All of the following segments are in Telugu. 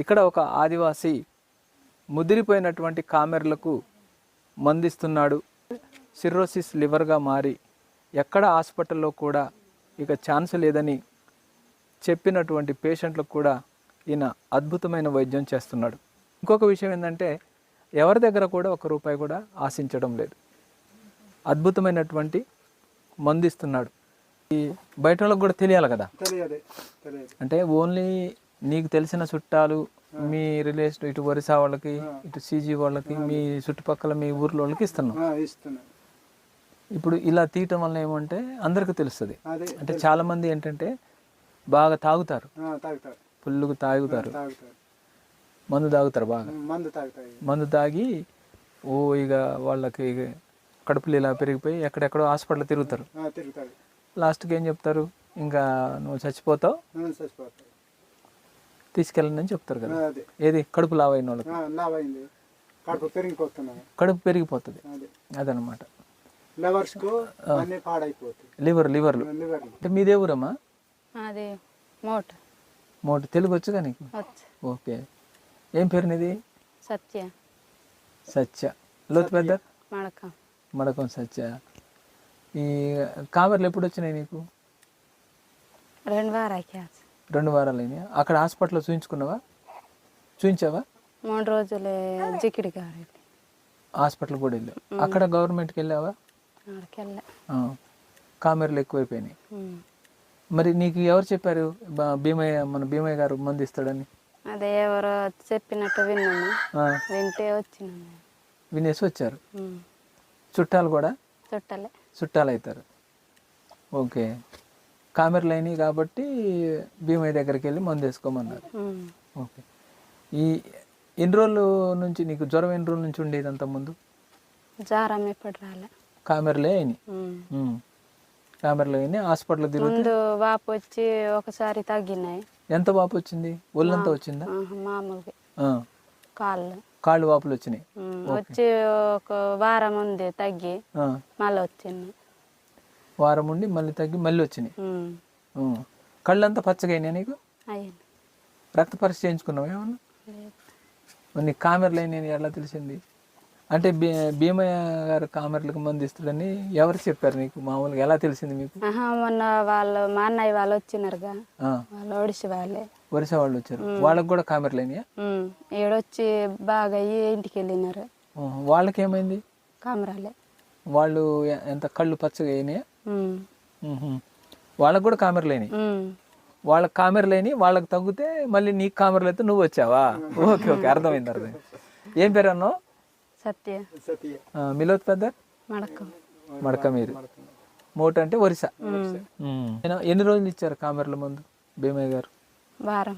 ఇక్కడ ఒక ఆదివాసి ముదిరిపోయినటువంటి కామెర్లకు మందిస్తున్నాడు. సిర్రోసిస్ లివర్గా మారి ఎక్కడ హాస్పిటల్లో కూడా ఇక ఛాన్స్ లేదని చెప్పినటువంటి పేషెంట్లకు కూడా ఈయన అద్భుతమైన వైద్యం చేస్తున్నాడు. ఇంకొక విషయం ఏంటంటే ఎవరి దగ్గర కూడా ఒక రూపాయి కూడా ఆశించడం లేదు. అద్భుతమైనటువంటి మందిస్తున్నాడు. ఈ బయట వాళ్ళకి కూడా తెలియాలి కదా? అంటే ఓన్లీ నీకు తెలిసిన చుట్టాలు మీ రిలేషన్ ఇటు వరిసా వాళ్ళకి ఇటు సీజీ వాళ్ళకి మీ చుట్టుపక్కల మీ ఊర్లో వాళ్ళకి ఇస్తున్నాం. ఇప్పుడు ఇలా తీయటం వల్ల ఏమంటే అందరికీ తెలుస్తుంది. అంటే చాలా మంది ఏంటంటే బాగా తాగుతారు. ఆ, తాగుతారు. మందు తాగుతారు బాగా. మందు తాగి ఓ ఇక వాళ్ళకి కడుపులు ఇలా పెరిగిపోయి ఎక్కడెక్కడో హాస్పిటల్ తిరుగుతారు. లాస్ట్కి ఏం చెప్తారు? ఇంకా నువ్వు చచ్చిపోతావు. తీసుకెళ్ళండి అని చెప్తారు కదా. అదే. ఏది? కడుపు లావైన వాళ్ళకి ఆ, లావైంది. కడుపు పెరిగిపోతున్నాయి కడుపు పెరిగిపోతుంది. అదే. అదనమాట లవర్స్కు అన్ని పాడైపోతాయి. లివర్ లివర్లు లివర్ అంటే మీదే ఊరమ్మా? అది మోట. మోటి. తెలుగు వచ్చుగా నీకు? ఓకే. ఏం పేరు నీది సత్య. సత్య. లోతు పెద్ద? మడకం. మడకం సత్య. ఈ కామెర్లు ఎప్పుడు వచ్చినాయి నీకు? రెండు వారాకి. రెండు వారాలు అయినాయి? అక్కడ హాస్పిటల్లో చూయించుకున్నావా? చూయించావా? మూడు రోజులే జికిడి గారి. హాస్పిటల్ కూడా వెళ్ళావు. అక్కడ గవర్నమెంట్కి వెళ్ళావా. కామెర్లు ఎక్కువైపోయినాయి. మరి నీకు ఎవరు చెప్పారు? భీమయ్య మన భీమయ్య గారు మంది ఇస్తాడని. అదే ఎవరో చెప్పినట్టు విన్నాము ఆ, వింటే వినేసి వచ్చారు. చుట్టాలు కూడా? చుట్టాలే. చుట్టాలు అవుతారు ఓకే. కామెర్లు అయినాయి కాబట్టి భీమయ్య దగ్గరికి వెళ్ళి మందు వేసుకోమన్నారు. ఓకే. ఈ ఎన్ని రోజుల నుంచి నీకు జ్వరం ఎన్ని రోజుల నుంచి ఉండేది అంత ముందు? జ్వరం ఎప్పుడు రాలే. కామెర్లే అయినాయి. కామెర్లు అయినాయి హాస్పిటల్ ముందు వాపు వచ్చి ఒకసారి తగ్గినాయి. ఎంత వాపు వచ్చింది? ఒళ్ళంతా వచ్చిందా? మామూలుగా. కాళ్ళు. కాళ్ళు వాపులు వచ్చినాయి. వచ్చి ఒక వారం ఉంది తగ్గి. మళ్ళీ వచ్చింది. వారం ఉండి మళ్ళీ తగ్గి మళ్ళీ వచ్చినాయి. కళ్ళంతా పచ్చగా అయినాయి నీకు? రక్త పరీక్ష చేయించుకున్నావు ఏమన్నా? నీకు కామెర్లు అయినాయి ఎలా తెలిసింది? అంటే భీమయ్య గారు కామెర్లకు మంది ఇస్తాడని ఎవరు చెప్పారు నీకు? మామూలుగా ఎలా తెలిసింది మీకు? మొన్న వాళ్ళు మా అన్నయ్య వాళ్ళు వచ్చినారుగా. వాళ్ళు ఒడిసి వాళ్ళే. వరుస వాళ్ళు వచ్చారు. వాళ్ళకి కూడా కామెర్లు అయినాయా? ఉమ్. ఈడొచ్చి బాగా అయ్యి ఇంటికి వెళ్ళినారు. వాళ్ళకి ఏమైంది కమరాలే. వాళ్ళు ఎంత కళ్ళు పచ్చగా అయినాయా. వాళ్ళకి కూడా కామెర్లు అయినాయి ఉమ్. వాళ్ళకి కామెర్లు అయినాయి వాళ్ళకి తగ్గితే మళ్ళీ నీకు కామెర్లు అయితే నువ్వు వచ్చావా? ఓకే ఓకే అర్థమైంది అర్థమైంది. ఏం పేరు అన్నావు సత్య. మిలోత్ పెద్ద మడకం మడక మీరు మోట అంటే వరిస ఎన్ని రోజులు ఇచ్చారు కామెర్ల ముందు భీమయ్య గారు? వారం.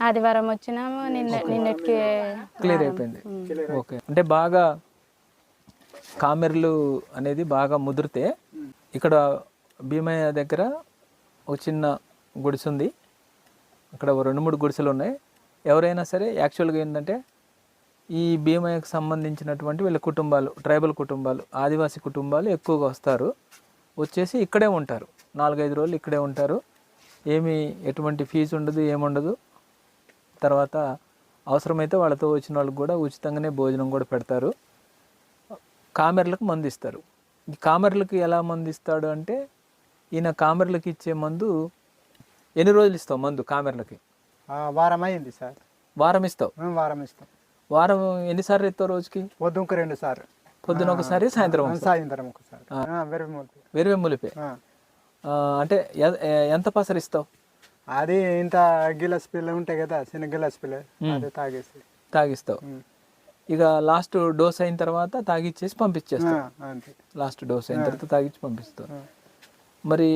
ఆదివారం వచ్చినాము నిన్న నిన్నటికి క్లియర్ అయిపోయింది. ఓకే. అంటే బాగా కామెర్లు అనేది బాగా ముదిరితే ఇక్కడ భీమయ్య దగ్గర ఒక చిన్న గుడిసె ఉంది. అక్కడ రెండు మూడు గుడిసెలు ఉన్నాయి. ఎవరైనా సరే యాక్చువల్గా ఏంటంటే ఈ భీమయ్యకు సంబంధించినటువంటి వీళ్ళ కుటుంబాలు ట్రైబల్ కుటుంబాలు ఆదివాసీ కుటుంబాలు ఎక్కువగా వస్తారు. వచ్చేసి ఇక్కడే ఉంటారు. నాలుగైదు రోజులు ఇక్కడే ఉంటారు. ఏమి ఎటువంటి ఫీజు ఉండదు ఏముండదు. తర్వాత అవసరమైతే వాళ్ళతో వచ్చిన వాళ్ళకి కూడా ఉచితంగానే భోజనం కూడా పెడతారు. కామెర్లకు మందిస్తారు కామెర్లకు ఎలా మందు ఇస్తాడు అంటే ఈయన కామెర్లకు ఇచ్చే మందు ఎన్ని రోజులు ఇస్తావు మందు కామెర్లకి? వారం అయింది సార్. వారం ఇస్తావు? వారం ఇస్తాం. వారం ఎన్నిసార్లు ఇస్తావు రోజుకి? పొద్దుకు రెండు సార్లు. పొద్దున ఒకసారి సాయంత్రం. సాయంత్రం ఒకసారి. ఆ, వెరీ ముద్దు. వేరు ములిపే. అంటే ఎంత పసరు ఇస్తావు? అది ఇంత గిలాస్ పిల్ల ఉంటాయి కదా చిన్న గిలాస్ పిల్ల అది తాగేసి. తాగిస్తావు. ఇక లాస్ట్ డోస్ అయిన తర్వాత తాగిచ్చేసి అంతే. లాస్ట్ డోస్ అయిన తర్వాత తాగిచ్చి పంపిస్తావు ఆ. మరి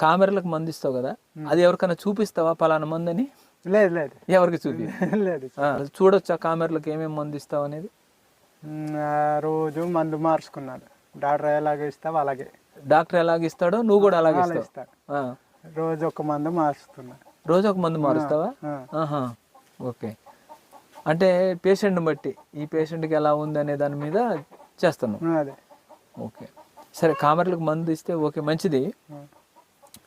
కామెరలకు మందు ఇస్తావు కదా అది ఎవరికైనా చూపిస్తావా పలానా మందు అని లేదు లేదు. ఎవరికి చూపి? లేదు. ఆ, చూడొచ్చా కామెర్లకు ఏమేమి మందు ఇస్తావు అనేది? రోజు మందు మార్చుకున్నాడు డాక్టర్ ఎలాగ ఇస్తావు అలాగే. డాక్టర్ ఎలాగ ఇస్తాడో నువ్వు కూడా అలాగే అలా ఇస్తావు. రోజు ఒక మందు మార్చుతున్నా. రోజు ఒక మందు మారుస్తావా? ఓకే. అంటే పేషెంట్ని బట్టి ఈ పేషెంట్కి ఎలా ఉంది అనే దాని మీద చేస్తున్నాం. అదే. ఓకే. సరే కామెర్లకు మందు ఇస్తే ఓకే మంచిది.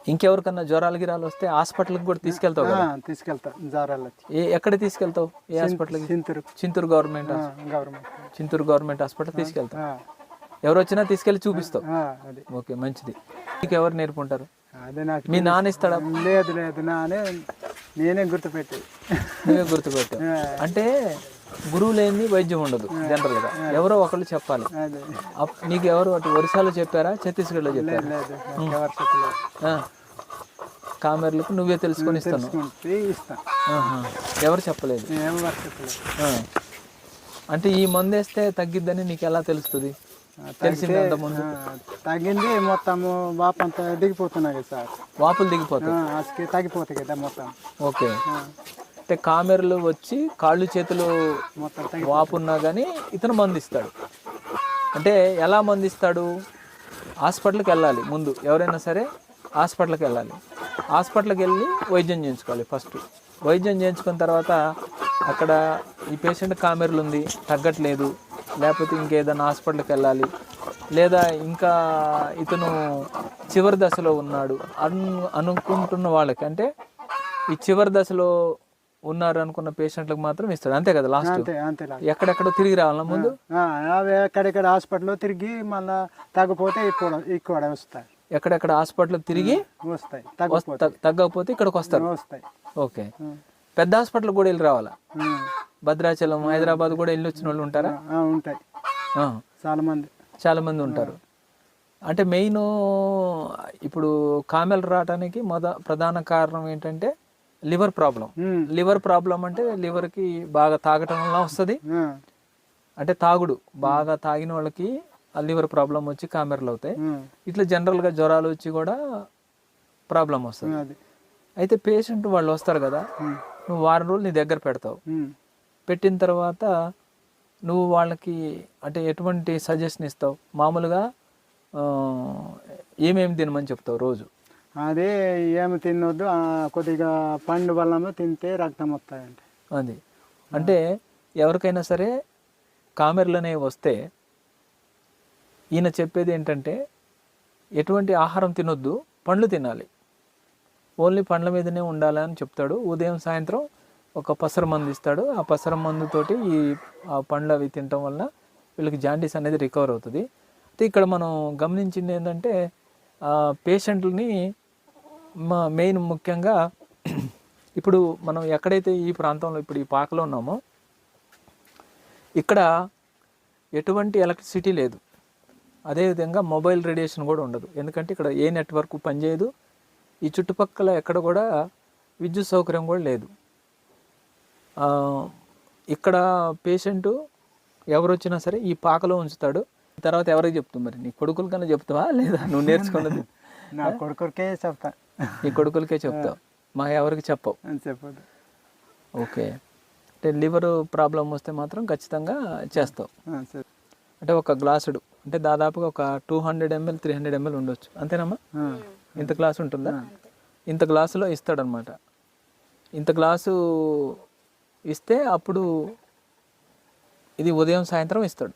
ఇంకెవరికన్నా జ్వరాలు గిరాలు వస్తే హాస్పిటల్కి కూడా తీసుకెళ్తావు తీసుకెళ్తా వచ్చి. ఏ ఎక్కడ తీసుకెళ్తావు? ఏ హాస్పిటల్కి? Chintur Chintur government government. Chintur government hospital తీసుకెళ్తావు. ఆ, ఎవరు వచ్చినా తీసుకెళ్ళి చూపిస్తావు. ఓకే మంచిది. నీకు ఎవరు నేర్పుంటారు? అదే నాకు మీ నాన్న ఇస్తాడా? లేదు లేదు నానే నేనే గుర్తుపెట్టేది. నువ్వే గుర్తుపెట్టావు ఆ, అంటే గురువు లేని వైద్యం ఉండదు జనరల్గా ఎవరో ఒకళ్ళు చెప్పాలి. నీకు ఎవరు అటు ఒరిస్సాలో చెప్పారా ఛత్తీస్గఢ్లో చెప్పారా. కామెర్లకు నువ్వే తెలుసుకొని ఇస్తాను. ఎవరు చెప్పలేదు. అంటే ఈ మందు వేస్తే తగ్గిద్దని నీకు ఎలా తెలుస్తుంది? తెలిసింది తగ్గింది మొత్తము బాప అంతా దిగిపోతున్నాయి కదా సార్. వాపులు దిగిపోతాయి. తగ్గిపోతాయి కదా మొత్తం. ఓకే. అంటే కామెర్లు వచ్చి కాళ్ళు చేతులు మొత్తం తగ్గి వాపు ఉన్నా కానీ ఇతను మందు ఇస్తాడు అంటే ఎలా మందు ఇస్తాడు హాస్పిటల్కి వెళ్ళాలి ముందు. ఎవరైనా సరే హాస్పిటల్కి వెళ్ళాలి. హాస్పిటల్కి వెళ్ళి వైద్యం చేయించుకోవాలి ఫస్ట్. వైద్యం చేయించుకున్న తర్వాత అక్కడ ఈ పేషెంట్ కామెర్లు ఉంది తగ్గట్లేదు. లేకపోతే ఇంకేదైనా హాస్పిటల్కి వెళ్ళాలి. లేదా ఇంకా ఇతను చివరి దశలో ఉన్నాడు. అను అనుకుంటున్న వాళ్ళకి అంటే ఈ చివరి దశలో ఉన్నారు అనుకున్న పేషెంట్లకు మాత్రం ఇస్తాడు. అంతే కదా లాస్ట్? ఎక్కడెక్కడో తిరిగి రావాలన్నా ముందు? ఎక్కడెక్కడ హాస్పిటల్లో తిరిగి మళ్ళా తగ్గిపోతే ఇక్కడ ఇక్కడ వస్తాయి. ఎక్కడెక్కడ హాస్పిటల్ తిరిగి వస్తాయి తగ్గకపోతే ఇక్కడికి వస్తారు. వస్తాయి. ఓకే. పెద్ద హాస్పిటల్ కూడా వెళ్ళి రావాలా? భద్రాచలం హైదరాబాద్ కూడా వెళ్ళి వచ్చిన వాళ్ళు ఉంటారా? ఉంటాయి. చాలా మంది. చాలా మంది ఉంటారు. అంటే మెయిన్ ఇప్పుడు కామెల్ రావడానికి మొద ప్రధాన కారణం ఏంటంటే లివర్ ప్రాబ్లం. లివర్ ప్రాబ్లం అంటే లివర్కి బాగా తాగటం వల్ల వస్తుంది. అంటే తాగుడు. బాగా తాగిన వాళ్ళకి ఆ లివర్ ప్రాబ్లం వచ్చి కామెర్లు అవుతాయి. ఇట్లా జనరల్గా జ్వరాలు వచ్చి కూడా ప్రాబ్లం వస్తుంది. అయితే పేషెంట్ వాళ్ళు వస్తారు కదా? నువ్వు వారం రోజులు నీ దగ్గర పెడతావు. పెట్టిన తర్వాత నువ్వు వాళ్ళకి అంటే ఎటువంటి సజెషన్ ఇస్తావు? మామూలుగా ఏమేమి తినమని చెప్తావు రోజు? అదే ఏమి తినొద్దు కొద్దిగా పండు బల్లము తింటే రక్తం వస్తాయంట. అది. అంటే ఎవరికైనా సరే కామెర్లు అనేవి వస్తే ఈయన చెప్పేది ఏంటంటే ఎటువంటి ఆహారం తినొద్దు పండ్లు తినాలి. ఓన్లీ పండ్ల మీదనే ఉండాలని చెప్తాడు. ఉదయం సాయంత్రం ఒక పసర మందు ఇస్తాడు. ఆ పసర మందుతోటి ఈ ఆ పండ్లు అవి తినటం వల్ల వీళ్ళకి జాండీస్ అనేది రికవర్ అవుతుంది. అయితే ఇక్కడ మనం గమనించింది ఏంటంటే పేషెంట్లని మా మెయిన్ ముఖ్యంగా ఇప్పుడు మనం ఎక్కడైతే ఈ ప్రాంతంలో ఇప్పుడు ఈ పాకలో ఉన్నామో ఇక్కడ ఎటువంటి ఎలక్ట్రిసిటీ లేదు. అదేవిధంగా మొబైల్ రేడియేషన్ కూడా ఉండదు. ఎందుకంటే ఇక్కడ ఏ నెట్వర్క్ పనిచేయదు. ఈ చుట్టుపక్కల ఎక్కడ కూడా విద్యుత్ సౌకర్యం కూడా లేదు. ఇక్కడ పేషెంట్ ఎవరు వచ్చినా సరే ఈ పాకలో ఉంచుతాడు. తర్వాత ఎవరికి చెప్తావు మరి? నీ కొడుకుల కన్నా చెప్తావా? లేదా నువ్వు నేర్చుకున్నది? నా కొడుకురికే చెప్తా. నీ కొడుకులకే చెప్తావు. మా ఎవరికి చెప్పవు. చెప్పదు ఓకే. అంటే లివర్ ప్రాబ్లం వస్తే మాత్రం ఖచ్చితంగా చేస్తావు. అంటే ఒక గ్లాసుడు. అంటే దాదాపుగా ఒక two hundred ML three hundred ML ఉండొచ్చు. అంతేనమ్మా? ఇంత గ్లాస్ ఉంటుందా? ఇంత గ్లాసులో ఇస్తాడనమాట ఇంత గ్లాసు ఇస్తే అప్పుడు ఇది ఉదయం సాయంత్రం ఇస్తాడు.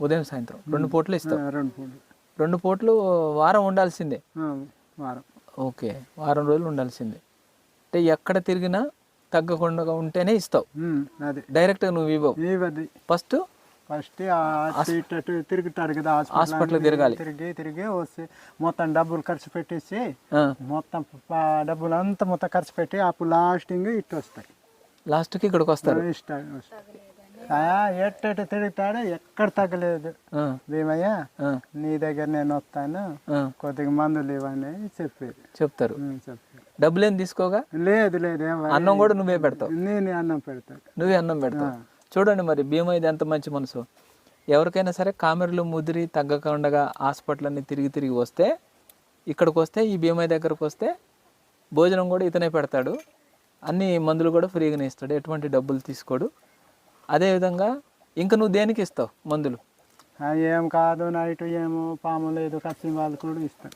ఉదయం సాయంత్రం. రెండు పూటలు ఇస్తాడు. రెండు పూలు రెండు పూటలు వారం ఉండాల్సిందే. వారం. ఓకే. వారం రోజులు ఉండాల్సిందే. అంటే ఎక్కడ తిరిగినా తగ్గకుండా ఉంటేనే ఇస్తావు. డైరెక్ట్గా నువ్వు ఇవ్వవు. ఫస్ట్ ఫస్ట్ తిరుగుతాడు కదా హాస్పిటల్ తిరగాలి. తిరిగి తిరిగి వస్తే మొత్తం డబ్బులు ఖర్చు పెట్టేసి మొత్తం డబ్బులు అంతా మొత్తం ఖర్చు పెట్టి అప్పుడు లాస్టింగ్ ఇటు వస్తాయి. లాస్ట్కి ఇక్కడికి వస్తారు. ఎట్టు ఎటు తిరుగుతాడు ఎక్కడ తగ్గలేదు. భీమయ్య నీ దగ్గర నేను వస్తాను కొద్దిగా మందులు ఇవ్వని చెప్పేది. చెప్తారు. డబ్బులు ఏం తీసుకోగా? లేదు లేదు అన్నం కూడా నువ్వే పెడతావు. నేను అన్నం పెడతాను. నువ్వే అన్నం పెడతావు. చూడండి మరి భీమా ఇది ఎంత మంచి మనసు. ఎవరికైనా సరే కామెర్లు ముదిరి తగ్గకుండా హాస్పిటల్ అన్ని తిరిగి తిరిగి వస్తే ఇక్కడికి వస్తే ఈ భీమయ్య దగ్గరకు వస్తే భోజనం కూడా ఇతనే పెడతాడు. అన్ని మందులు కూడా ఫ్రీగానే ఇస్తాడు ఎటువంటి డబ్బులు తీసుకోడు. అదేవిధంగా ఇంకా నువ్వు దేనికి ఇస్తావు మందులు? ఏం కాదు నైట్ ఏమో పాము లేదు కచ్చిన వాళ్ళు కూడా ఇస్తాను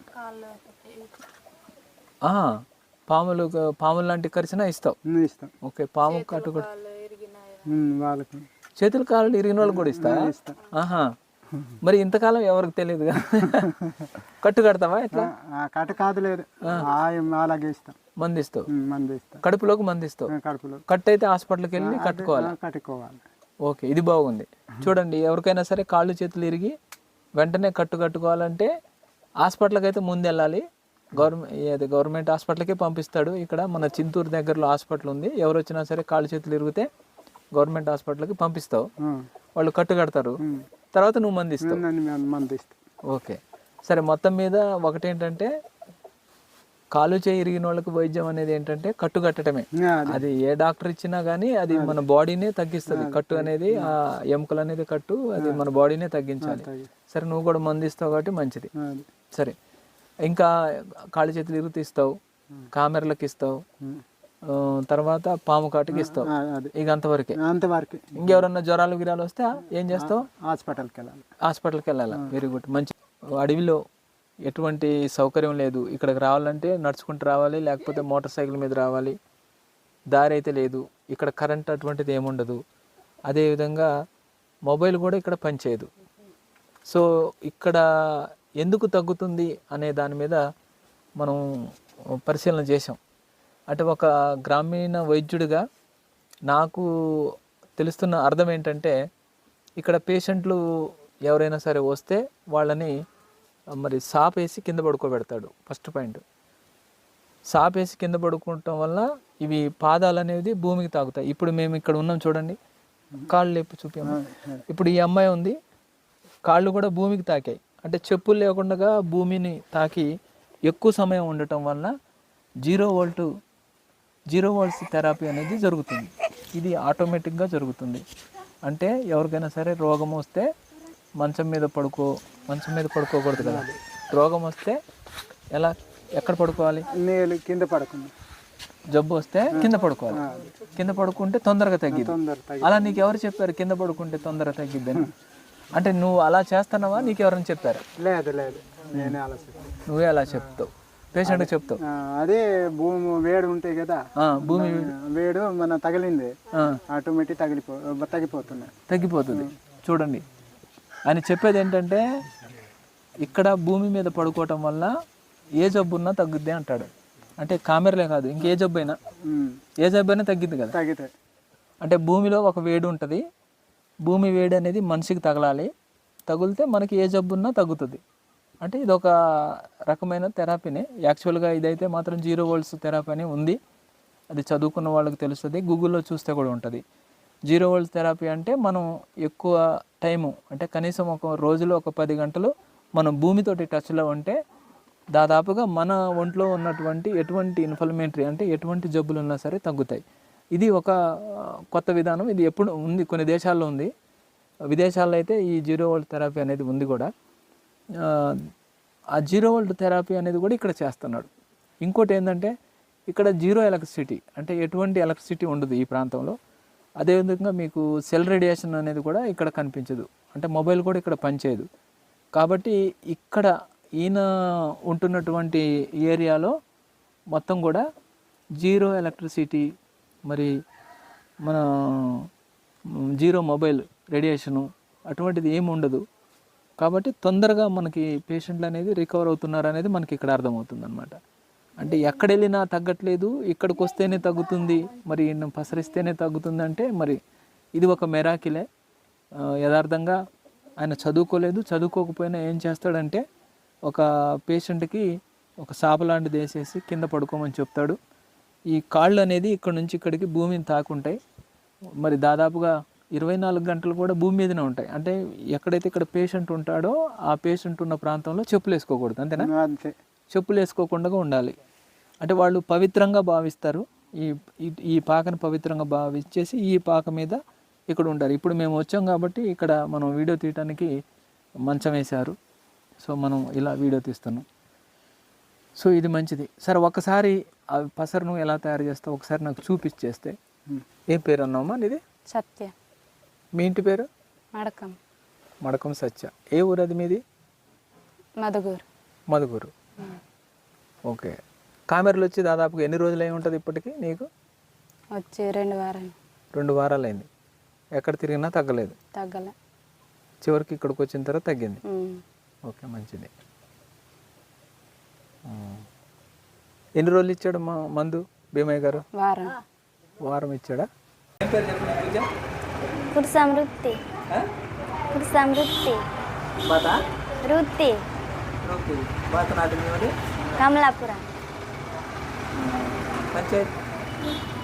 పాములు పాములు లాంటి కరిచినా ఇస్తావు? ఇస్తాం. ఓకే పాము కట్టు కూడా వాళ్ళకి. చేతులు కాళ్ళు ఇరిగిన వాళ్ళు కూడా ఇస్తా. ఆహా. మరి ఇంతకాలం ఎవరికి తెలియదు కట్టు కడతావా ఎట్లా? కట్ట కాదు లేదు. అలాగే ఇస్తాం. మందిస్తావు. కడుపులోకి మందిస్తావు. కడుపులో కట్టు అయితే హాస్పిటల్కి వెళ్ళి కట్టుకోవాలి. కట్టుకోవాలి. ఓకే ఇది బాగుంది. చూడండి ఎవరికైనా సరే కాళ్ళు చేతులు ఇరిగి వెంటనే కట్టు కట్టుకోవాలంటే హాస్పిటల్కి అయితే ముందు వెళ్ళాలి గవర్నమెంట్ గవర్నమెంట్ హాస్పిటల్కే పంపిస్తాడు. ఇక్కడ మన చింతూరు దగ్గరలో హాస్పిటల్ ఉంది. ఎవరు వచ్చినా సరే కాళ్ళు చేతులు ఇరిగితే గవర్నమెంట్ హాస్పిటల్కి పంపిస్తావు. వాళ్ళు కట్టు కడతారు. తర్వాత నువ్వు మందిస్తావు ఓకే. సరే మొత్తం మీద ఒకటేంటంటే కాలు చేయి ఇరిగిన వాళ్ళకి వైద్యం అనేది ఏంటంటే కట్టు కట్టడమే. అది. ఏ డాక్టర్ ఇచ్చినా కానీ అది మన బాడీనే తగ్గిస్తుంది. కట్టు అనేది ఆ ఎముకలు అనేది కట్టు అది మన బాడీనే తగ్గించాలి. తగ్గి- సరే నువ్వు కూడా మందు ఇస్తావు కాబట్టి మంచిది. సరే. ఇంకా కాళ్ళు చేతులు ఇరుగు ఇస్తావు కామెరలకు ఇస్తావు. తర్వాత పాము కాటుకి ఇస్తావు. ఇక అంతవరకే. అంతవరకు. ఇంకెవరన్నా జ్వరాలు గిరాలు వస్తే ఏం చేస్తావు? హాస్పిటల్కి వెళ్ళాలి. హాస్పిటల్కి వెళ్ళాలి? వెరీ గుడ్ మంచి అడవిలో ఎటువంటి సౌకర్యం లేదు. ఇక్కడికి రావాలంటే నడుచుకుంటూ రావాలి లేకపోతే మోటార్ సైకిల్ మీద రావాలి. దారి అయితే లేదు. ఇక్కడ కరెంట్ అటువంటిది ఏముండదు అదేవిధంగా మొబైల్ కూడా ఇక్కడ పనిచేయదు సో ఇక్కడ ఎందుకు తగ్గుతుంది అనే దాని మీద మనం పరిశీలన చేసాం అంటే ఒక గ్రామీణ వైద్యుడిగా నాకు తెలుస్తున్న అర్థం ఏంటంటే ఇక్కడ పేషెంట్లు ఎవరైనా సరే వస్తే వాళ్ళని మరి సాపేసి కింద పడుకోబెడతాడు. First point. సాపేసి కింద పడుకోవటం వల్ల ఇవి పాదాలు అనేది భూమికి తాగుతాయి. ఇప్పుడు మేము ఇక్కడ ఉన్నాం చూడండి. కాళ్ళు లేపు చూపాము ఇప్పుడు ఈ అమ్మాయి ఉంది. కాళ్ళు కూడా భూమికి తాకాయి. అంటే చెప్పులు లేకుండా భూమిని తాకి ఎక్కువ సమయం ఉండటం వల్ల zero volt zero volts therapy అనేది జరుగుతుంది. ఇది ఆటోమేటిక్గా జరుగుతుంది. అంటే ఎవరికైనా సరే రోగం వస్తే మంచం మీద పడుకో మంచం మీద పడుకోకూడదు కదా. రోగం వస్తే ఎలా ఎక్కడ పడుకోవాలి? నీళ్ళు కింద పడకుండా. జబ్బు వస్తే కింద పడుకోవాలి. కింద పడుకుంటే తొందరగా తగ్గిద్ది. తొందర తగ్గి అలా నీకు ఎవరు చెప్పారు? కింద పడుకుంటే తొందరగా తగ్గిద్దని అంటే నువ్వు అలా చేస్తున్నావా? నీకు ఎవరైనా చెప్పారు? లేదు లేదు. నేనే ఆలోచన నువ్వే అలా చెప్తావు. పేషెంట్కి చెప్తావు. ఆ, అదే భూమి వేడి ఉంటాయి కదా భూమి వేడు. మన తగిలింది. ఆటోమేటిక్ తగిలిపో తగ్గిపోతున్నాయి తగ్గిపోతుంది. చూడండి. ఆయన చెప్పేది ఏంటంటే ఇక్కడ భూమి మీద పడుకోవటం వల్ల ఏ జబ్బు ఉన్నా తగ్గుద్ది అంటాడు. అంటే కామెరలే కాదు ఇంకే జబ్బు అయినా. ఏ జబ్బు అయినా తగ్గిద్ది కదా. తగ్గుతాయి అంటే భూమిలో ఒక వేడి ఉంటుంది. భూమి వేడి అనేది మనిషికి తగలాలి. తగిలితే మనకి ఏ జబ్బు ఉన్నా తగ్గుతుంది. అంటే ఇది ఒక రకమైన థెరపీనే. యాక్చువల్గా ఇదైతే మాత్రం జీరో వోల్ట్స్ థెరపీ అని ఉంది. అది చదువుకున్న వాళ్ళకి తెలుస్తుంది. గూగుల్లో చూస్తే కూడా ఉంటుంది. జీరో వోల్ట్స్ థెరపీ అంటే మనం ఎక్కువ టైము అంటే కనీసం ఒక రోజులో ఒక పది గంటలు మనం భూమితోటి టచ్లో ఉంటే దాదాపుగా మన ఒంట్లో ఉన్నటువంటి ఎటువంటి ఇన్ఫ్లమేటరీ అంటే ఎటువంటి జబ్బులు ఉన్నా సరే తగ్గుతాయి. ఇది ఒక కొత్త విధానం. ఇది ఎప్పుడు ఉంది కొన్ని దేశాల్లో ఉంది. విదేశాల్లో అయితే ఈ జీరో వోల్ట్ థెరపీ అనేది ఉంది కూడా. ఆ, జీరో వోల్ట్ థెరపీ అనేది కూడా ఇక్కడ చేస్తున్నాడు. ఇంకోటి ఏంటంటే ఇక్కడ జీరో ఎలక్ట్రిసిటీ అంటే ఎటువంటి ఎలక్ట్రిసిటీ ఉండదు ఈ ప్రాంతంలో. అదేవిధంగా మీకు సెల్ రేడియేషన్ అనేది కూడా ఇక్కడ కనిపించదు. అంటే మొబైల్ కూడా ఇక్కడ పనిచేయదు. కాబట్టి ఇక్కడ ఈయన ఉంటున్నటువంటి ఏరియాలో మొత్తం కూడా జీరో ఎలక్ట్రిసిటీ మరి మన జీరో మొబైల్ రేడియేషను అటువంటిది ఏమి ఉండదు. కాబట్టి తొందరగా మనకి పేషెంట్లు అనేది రికవర్ అవుతున్నారు అనేది మనకి ఇక్కడ అర్థమవుతుంది అనమాట అంటే ఎక్కడ వెళ్ళినా తగ్గట్లేదు ఇక్కడికి వస్తేనే తగ్గుతుంది మరి నేను పసరిస్తేనే తగ్గుతుంది అంటే మరి ఇది ఒక మెరాకిలే. యథార్థంగా ఆయన చదువుకోలేదు చదువుకోకపోయినా ఏం చేస్తాడంటే ఒక పేషెంట్కి ఒక సాప లాంటిది వేసేసి కింద పడుకోమని చెప్తాడు. ఈ కాళ్ళు అనేది ఇక్కడ నుంచి ఇక్కడికి భూమిని తాకుంటాయి. మరి దాదాపుగా ఇరవై నాలుగు గంటలు కూడా భూమి మీదనే ఉంటాయి. అంటే ఎక్కడైతే ఇక్కడ పేషెంట్ ఉంటాడో ఆ పేషెంట్ ఉన్న ప్రాంతంలో చెప్పులు వేసుకోకూడదు అంతేనా? అంతే. చెప్పులు వేసుకోకుండా ఉండాలి. అంటే వాళ్ళు పవిత్రంగా భావిస్తారు. ఈ ఈ- ఈ పాకని పవిత్రంగా భావించేసి ఈ పాక మీద ఇక్కడ ఉంటారు ఇప్పుడు మేము వచ్చాం కాబట్టి ఇక్కడ మనం వీడియో తీయటానికి మంచం వేశారు. సో మనం ఇలా వీడియో తీస్తున్నాం. సో ఇది మంచిది. సరే ఒకసారి ఆ పసరును ఎలా తయారు చేస్తావు? ఒకసారి నాకు చూపించేస్తే. ఏం పేరు అన్నామా నీది? సత్య. మీ ఇంటి పేరు? మడకం. మడకం సత్య. ఏ ఊరు అది మీది? మధుగూరు. మధుగురు. ఓకే. కామెరలు వచ్చి దాదాపుగా ఎన్ని రోజులు అయి ఉంటుంది ఇప్పటికి నీకు? వచ్చి రెండు వారాలు. రెండు వారాలు అయింది ఎక్కడ తిరిగినా తగ్గలేదు. తగ్గలే. చివరికి ఇక్కడికి వచ్చిన తర్వాత తగ్గింది. ఓకే మంచిది. ఎన్ని రోజులు ఇచ్చాడు మా మందు? భీమయ్య గారు? వారం. వారం ఇచ్చాడా? ఏం పేరు చెప్పండి? పూజ Kursam Ruti. Huh? Kursam Ruti. Bata? Ruti. Ruti. Bata Nadimi Ode? Kamlapura. Hmm. Pancet? Hmm.